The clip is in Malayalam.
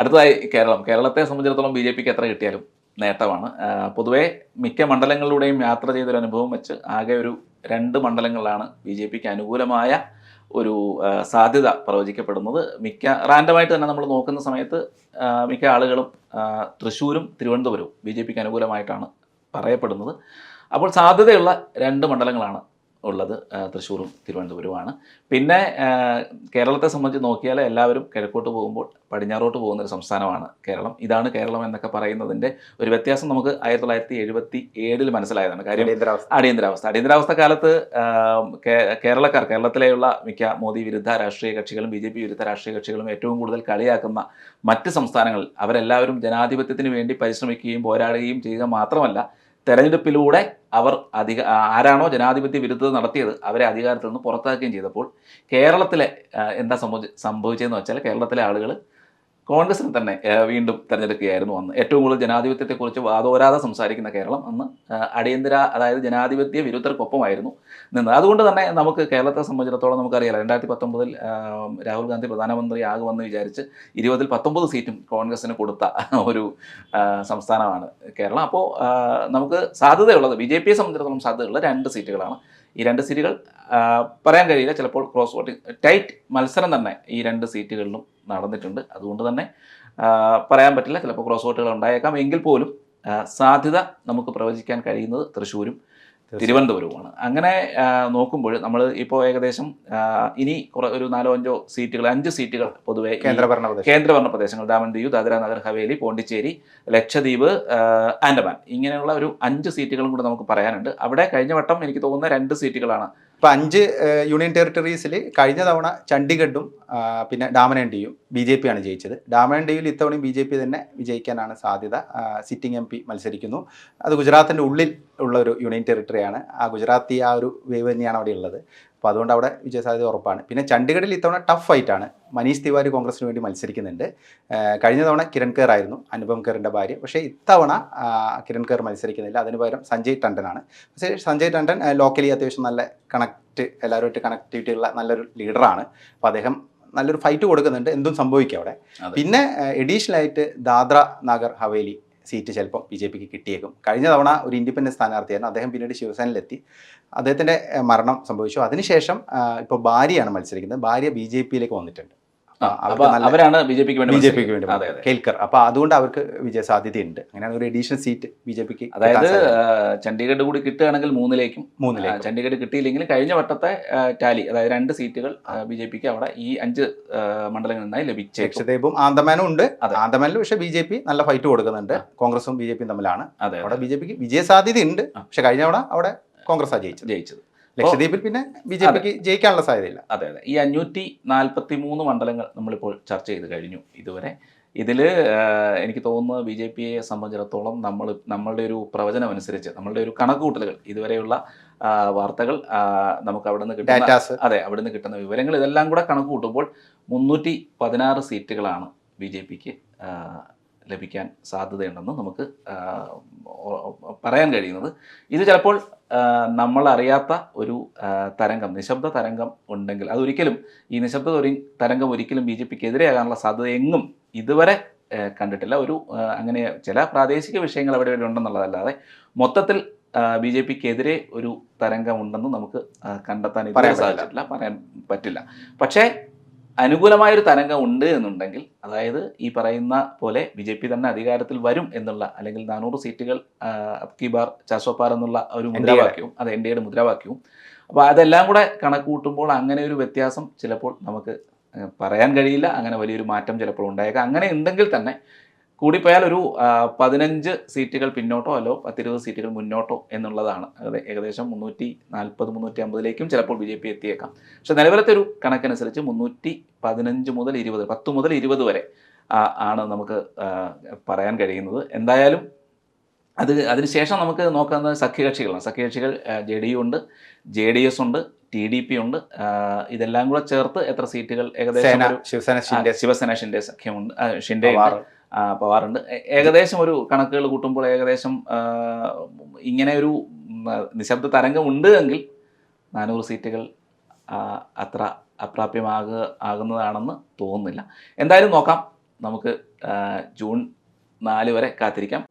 അടുത്തതായി കേരളം. കേരളത്തെ സംബന്ധിച്ചിടത്തോളം ബി ജെ പിക്ക് എത്ര കിട്ടിയാലും നേട്ടമാണ്. പൊതുവേ മിക്ക മണ്ഡലങ്ങളിലൂടെയും യാത്ര ചെയ്തൊരു അനുഭവം വെച്ച് ആകെ ഒരു രണ്ട് മണ്ഡലങ്ങളിലാണ് ബി ജെ പിക്ക് അനുകൂലമായ ഒരു സാധ്യത പ്രവചിക്കപ്പെടുന്നത്. മിക്ക റാൻഡമായിട്ട് തന്നെ നമ്മൾ നോക്കുന്ന സമയത്ത് മിക്ക ആളുകളും തൃശ്ശൂരും തിരുവനന്തപുരവും ബി ജെ പിക്ക് അനുകൂലമായിട്ടാണ് പറയപ്പെടുന്നത്. അപ്പോൾ സാധ്യതയുള്ള രണ്ട് മണ്ഡലങ്ങളാണ് ഉള്ളത് തൃശ്ശൂരും തിരുവനന്തപുരവുമാണ്. പിന്നെ കേരളത്തെ സംബന്ധിച്ച് നോക്കിയാൽ എല്ലാവരും കിഴക്കോട്ട് പോകുമ്പോൾ പടിഞ്ഞാറോട്ട് പോകുന്ന ഒരു സംസ്ഥാനമാണ് കേരളം. ഇതാണ് കേരളം എന്നൊക്കെ പറയുന്നതിന്റെ ഒരു വ്യത്യാസം നമുക്ക് ആയിരത്തി തൊള്ളായിരത്തി എഴുപത്തി ഏഴിൽ മനസ്സിലായതാണ്. കാര്യം അടിയന്തരാവസ്ഥ. അടിയന്തരാവസ്ഥ. അടിയന്തരാവസ്ഥ കാലത്ത് കേരളക്കാർ കേരളത്തിലെയുള്ള മിക്ക മോദി വിരുദ്ധ രാഷ്ട്രീയ കക്ഷികളും ബി ജെ പി വിരുദ്ധ രാഷ്ട്രീയ കക്ഷികളും ഏറ്റവും കൂടുതൽ കളിയാക്കുന്ന മറ്റ് സംസ്ഥാനങ്ങളിൽ അവരെല്ലാവരും ജനാധിപത്യത്തിന് വേണ്ടി പരിശ്രമിക്കുകയും പോരാടുകയും ചെയ്യുക മാത്രമല്ല തെരഞ്ഞെടുപ്പിലൂടെ അവർ അധിക ആരാണോ ജനാധിപത്യ വിരുദ്ധത നടത്തിയത് അവരെ അധികാരത്തിൽ നിന്ന് പുറത്താക്കുകയും ചെയ്തപ്പോൾ കേരളത്തിലെ എന്താ സംഭവി സംഭവിച്ചതെന്ന് വെച്ചാൽ കേരളത്തിലെ ആളുകൾ കോൺഗ്രസിനെ തന്നെ വീണ്ടും തെരഞ്ഞെടുക്കുകയായിരുന്നു അന്ന്. ഏറ്റവും കൂടുതൽ ജനാധിപത്യത്തെക്കുറിച്ച് വാദോരാതെ സംസാരിക്കുന്ന കേരളം അന്ന് അടിയന്തര അതായത് ജനാധിപത്യ വിരുദ്ധർക്കൊപ്പമായിരുന്നു നിന്നത്. അതുകൊണ്ട് തന്നെ നമുക്ക് കേരളത്തെ സംബന്ധിച്ചിടത്തോളം നമുക്കറിയാം രണ്ടായിരത്തി പത്തൊമ്പതിൽ രാഹുൽ ഗാന്ധി പ്രധാനമന്ത്രി ആകുമെന്ന് വിചാരിച്ച് ഇരുപതിൽ പത്തൊമ്പത് സീറ്റും കോൺഗ്രസിന് കൊടുത്ത ഒരു സംസ്ഥാനമാണ് കേരളം. അപ്പോൾ നമുക്ക് സാധ്യതയുള്ളത് ബി ജെ പിയെ സംബന്ധിച്ചിടത്തോളം സാധ്യതയുള്ള രണ്ട് സീറ്റുകളാണ്. ഈ രണ്ട് സീറ്റുകൾ പറയാൻ കഴിയില്ല. ചിലപ്പോൾ ക്രോസ് വോട്ടിംഗ് ടൈറ്റ് മത്സരം തന്നെ ഈ രണ്ട് സീറ്റുകളിലും നടന്നിട്ടുണ്ട്. അതുകൊണ്ട് തന്നെ പറയാൻ പറ്റില്ല. ചിലപ്പോൾ ക്രോസ് വോട്ടുകൾ ഉണ്ടായേക്കാം. എങ്കിൽ പോലും സാധ്യത നമുക്ക് പ്രവചിക്കാൻ കഴിയുന്നത് തൃശ്ശൂരും തിരുവനന്തപുരവുമാണ് അങ്ങനെ നോക്കുമ്പോൾ നമ്മൾ ഇപ്പോൾ ഏകദേശം ഇനി കുറെ ഒരു നാലോ അഞ്ചോ സീറ്റുകൾ അഞ്ച് സീറ്റുകൾ പൊതുവെ കേന്ദ്രഭരണ കേന്ദ്രഭരണ പ്രദേശങ്ങൾ ദാമൻ ദിയു ദാദ്ര നഗർ ഹവേലി പോണ്ടിച്ചേരി ലക്ഷദ്വീപ് ആൻഡമാൻ. ഇങ്ങനെയുള്ള ഒരു അഞ്ച് സീറ്റുകളും കൂടെ നമുക്ക് പറയാനുണ്ട്. അവിടെ കഴിഞ്ഞ വട്ടം എനിക്ക് തോന്നുന്ന രണ്ട് സീറ്റുകളാണ്. ഇപ്പൊ അഞ്ച് യൂണിയൻ ടെറിട്ടറീസിൽ കഴിഞ്ഞ തവണ ചണ്ഡീഗഡും പിന്നെ Daman and Diu B J P ആണ് ജയിച്ചത്. ഡാമൻ ആൻഡ് ഡിയിൽ ഇത്തവണയും ബി ജെ പി തന്നെ വിജയിക്കാനാണ് സാധ്യത. സിറ്റിംഗ് എം പി മത്സരിക്കുന്നു. അത് ഗുജറാത്തിന്റെ ഉള്ളിൽ ഉള്ള ഒരു യൂണിയൻ ടെറിട്ടറിയാണ്. ആ ഗുജറാത്തി ആ ഒരു വേവ് തന്നെയാണ് അവിടെ ഉള്ളത്. അപ്പോൾ അതുകൊണ്ട് അവിടെ വിജയസാധ്യത ഉറപ്പാണ്. പിന്നെ ചണ്ഡീഗഡിൽ ഇത്തവണ ടഫ് ഫൈറ്റാണ്. മനീഷ് തിവാരി കോൺഗ്രസിന് വേണ്ടി മത്സരിക്കുന്നുണ്ട്. കഴിഞ്ഞ തവണ കിരൺ ഖേർ ആയിരുന്നു അനുപം ഖേറിന്റെ ഭാര്യ. പക്ഷേ ഇത്തവണ കിരൺ ഖേർ മത്സരിക്കുന്നില്ല. അതിന് പകരം സഞ്ജയ് ടണ്ടനാണ്. പക്ഷേ സഞ്ജയ് ടണ്ടൻ ലോക്കലി അത്യാവശ്യം നല്ല കണക്ട് എല്ലാവരുമായിട്ട് കണക്ടിവിറ്റി ഉള്ള നല്ലൊരു ലീഡറാണ് അപ്പോൾ അദ്ദേഹം നല്ലൊരു ഫൈറ്റ് കൊടുക്കുന്നുണ്ട്. എന്തും സംഭവിക്കും അവിടെ. പിന്നെ എഡീഷണൽ ആയിട്ട് ദാദ്ര നാഗർ ഹവേലി സീറ്റ് ചിലപ്പോൾ ബി ജെ പിക്ക് കിട്ടിയേക്കും. കഴിഞ്ഞ തവണ ഒരു ഇൻഡിപെൻഡന്റ് സ്ഥാനാർത്ഥിയായിരുന്നു. അദ്ദേഹം പിന്നീട് ശിവസേനയിലെത്തി. അദ്ദേഹത്തിന്റെ മരണം സംഭവിച്ചു. അതിനുശേഷം ഇപ്പോൾ ഭാര്യയാണ് മത്സരിക്കുന്നത്. ഭാര്യ ബി ജെ പിയിലേക്ക് വന്നിട്ടുണ്ട്. അപ്പൊ അവരാണ് ബി ജെ പിക്ക് വേണ്ടി ബി ജെ പിക്ക് വേണ്ടി കേൽക്കർ അപ്പോൾ അതുകൊണ്ട് അവർക്ക് വിജയ സാധ്യതയുണ്ട് അങ്ങനെയാണ് ഒരു എഡീഷണൽ സീറ്റ് ബി ജെ പിക്ക് അതായത് ചണ്ഡീഗഡ് കൂടി കിട്ടുകയാണെങ്കിൽ മൂന്നിലേക്കും. മൂന്നിലേക്കും. ചണ്ഡീഗഡ് കിട്ടിയില്ലെങ്കിൽ കഴിഞ്ഞ വട്ടത്തെ ടാലി അതായത് രണ്ട് സീറ്റുകൾ ബി ജെ പിക്ക് അവിടെ ഈ അഞ്ച് മണ്ഡലങ്ങളിൽ നിന്നായി ലഭിച്ചു ലക്ഷദ്വീപും ആന്തമാനും ഉണ്ട്. അതെ. ആന്തമാനിൽ പക്ഷെ ബി ജെ പി നല്ല ഫൈറ്റ് കൊടുക്കുന്നുണ്ട്. കോൺഗ്രസും ബി ജെ പിയും തമ്മിലാണ്. അതെ അവിടെ ബി ജെ പിക്ക് വിജയ സാധ്യതയുണ്ട് ആ. പക്ഷെ കഴിഞ്ഞ തവണ അവിടെ കോൺഗ്രസ് ജയിച്ചത്. ജയിച്ചത്. ലക്ഷദ്വീപിൽ പിന്നെ ബി ജെ പിക്ക് ജയിക്കാനുള്ള സാധ്യതയില്ല. അതെ അതെ. ഈ അഞ്ഞൂറ്റി നാൽപ്പത്തി മൂന്ന് മണ്ഡലങ്ങൾ നമ്മളിപ്പോൾ ചർച്ച ചെയ്ത് കഴിഞ്ഞു ഇതുവരെ. ഇതിൽ എനിക്ക് തോന്നുന്നത് ബി ജെ പിയെ സംബന്ധിച്ചിടത്തോളം നമ്മൾ നമ്മളുടെ ഒരു പ്രവചനം അനുസരിച്ച് നമ്മളുടെ ഒരു കണക്കുകൂട്ടലുകൾ ഇതുവരെയുള്ള വാർത്തകൾ നമുക്ക് അവിടെ നിന്ന് കിട്ടുന്ന അതെ അവിടെ നിന്ന് കിട്ടുന്ന വിവരങ്ങൾ ഇതെല്ലാം കൂടെ കണക്ക് കൂട്ടുമ്പോൾ മുന്നൂറ്റി പതിനാറ് സീറ്റുകളാണ് ബി ജെ പിക്ക് ലഭിക്കാൻ സാധ്യതയുണ്ടെന്ന് നമുക്ക് പറയാൻ കഴിയുന്നത്. ഇത് ചിലപ്പോൾ നമ്മൾ അറിയാത്ത ഒരു തരംഗം നിശബ്ദ തരംഗം ഉണ്ടെങ്കിൽ അതൊരിക്കലും ഈ നിശബ്ദ ഒരു തരംഗം ഒരിക്കലും ബി ജെ പിക്ക് എതിരെയാകാനുള്ള സാധ്യത എങ്ങും ഇതുവരെ കണ്ടിട്ടില്ല. ഒരു അങ്ങനെ ചില പ്രാദേശിക വിഷയങ്ങൾ അവിടെ ഇവിടെ ഉണ്ടെന്നുള്ളതല്ലാതെ മൊത്തത്തിൽ ബി ജെ പിക്ക് എതിരെ ഒരു തരംഗം ഉണ്ടെന്ന് നമുക്ക് കണ്ടെത്താൻ പറയാൻ സാധിച്ചിട്ടില്ല പറയാൻ പറ്റില്ല. പക്ഷേ അനുകൂലമായൊരു തരംഗം ഉണ്ട് എന്നുണ്ടെങ്കിൽ അതായത് ഈ പറയുന്ന പോലെ ബി ജെ പി തന്നെ അധികാരത്തിൽ വരും എന്നുള്ള അല്ലെങ്കിൽ നാനൂറ് സീറ്റുകൾ അബ്കി ബാർ ചാസോപ്പാർ എന്നുള്ള ഒരു. മുദ്രാവാക്യവും അത് എൻ ഡി എയുടെ മുദ്രാവാക്യവും. അപ്പോൾ അതെല്ലാം കൂടെ കണക്കൂട്ടുമ്പോൾ അങ്ങനെ ഒരു വ്യത്യാസം ചിലപ്പോൾ നമുക്ക് പറയാൻ കഴിയില്ല. അങ്ങനെ വലിയൊരു മാറ്റം ചിലപ്പോൾ ഉണ്ടായേക്കാം. അങ്ങനെ ഉണ്ടെങ്കിൽ തന്നെ കൂടിപ്പോയാൽ ഒരു പതിനഞ്ച് സീറ്റുകൾ പിന്നോട്ടോ അല്ലോ പത്തിരുപത് സീറ്റുകൾ മുന്നോട്ടോ എന്നുള്ളതാണ്. അത് ഏകദേശം മുന്നൂറ്റി നാൽപ്പത് മുന്നൂറ്റി അമ്പതിലേക്കും ചിലപ്പോൾ ബി ജെ പി എത്തിയേക്കാം. പക്ഷെ നിലവിലത്തെ ഒരു കണക്കനുസരിച്ച് മുന്നൂറ്റി പതിനഞ്ച് മുതൽ ഇരുപത് പത്ത് മുതൽ ഇരുപത് വരെ ആണ് നമുക്ക് പറയാൻ കഴിയുന്നത്. എന്തായാലും അത് അതിനുശേഷം നമുക്ക് നോക്കുന്നത് സഖ്യകക്ഷികളാണ്. സഖ്യകക്ഷികൾ ജെ ഡി യു ഉണ്ട് ജെ ഡി എസ് ഉണ്ട് ടി ഡി പി ഉണ്ട് ഇതെല്ലാം കൂടെ ചേർത്ത് എത്ര സീറ്റുകൾ ഏകദേശം ശിവസേന ഷിൻഡെ. സഖ്യമുണ്ട്. ഷിൻഡെ പവാറുണ്ട്. ഏകദേശം ഒരു കണക്കുകൾ കൂട്ടുമ്പോൾ ഏകദേശം ഇങ്ങനെ ഒരു നിശബ്ദ തരംഗം ഉണ്ട് എങ്കിൽ നാനൂറ് സീറ്റുകൾ അത്ര അപ്രാപ്യമാകുക ആകുന്നതാണെന്ന് തോന്നുന്നില്ല. എന്തായാലും നോക്കാം. നമുക്ക് ജൂൺ നാല് വരെ കാത്തിരിക്കാം.